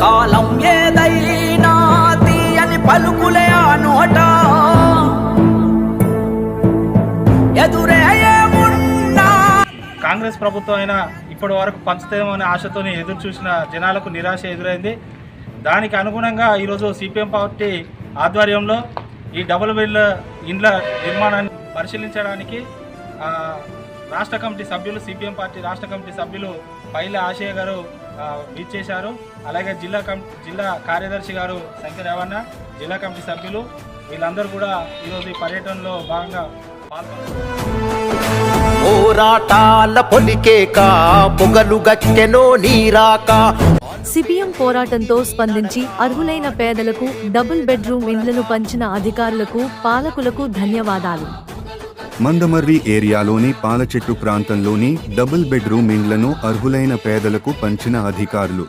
కాలం ఏదైనా తీయని పలుకులే అనుహట కాంగ్రెస్ ప్రభుత్వం అయినా ఇప్పటి వరకు పంచుతేమో అనే ఆశతో ఎదురు చూసిన జనాలకు నిరాశ ఎదురైంది. దానికి అనుగుణంగా ఈరోజు సిపిఎం పార్టీ ఆధ్వర్యంలో ఈ డబుల్ బిల్ ఇండ్ల నిర్మాణాన్ని పరిశీలించడానికి రాష్ట్ర కమిటీ సభ్యులు సిపిఎం పార్టీ రాష్ట్ర కమిటీ సభ్యులు పైల ఆశయ్య గారు విచ్చేశారు. అలాగే జిల్లా కం జిల్లా కార్యదర్శి గారు శంకర్ రేవన్న జిల్లా కమిటీ సభ్యులు వీళ్ళందరూ కూడా ఈరోజు ఈ పర్యటనలో భాగంగా పోరాటాల పొలికేక పొగలు గక్కెనో నీరాక. సిపిఎం పోరాటంతో స్పందించి అర్హులైన పేదలకు డబుల్ బెడ్రూమ్ ఇండ్లను పంచిన అధికారులకు పాలకులకు ధన్యవాదాలు. మందమర్రి ఏరియాలోని పాలచెట్టు ప్రాంతంలోని డబుల్ బెడ్రూమ్ ఇండ్లను అర్హులైన పేదలకు పంచిన అధికారులు.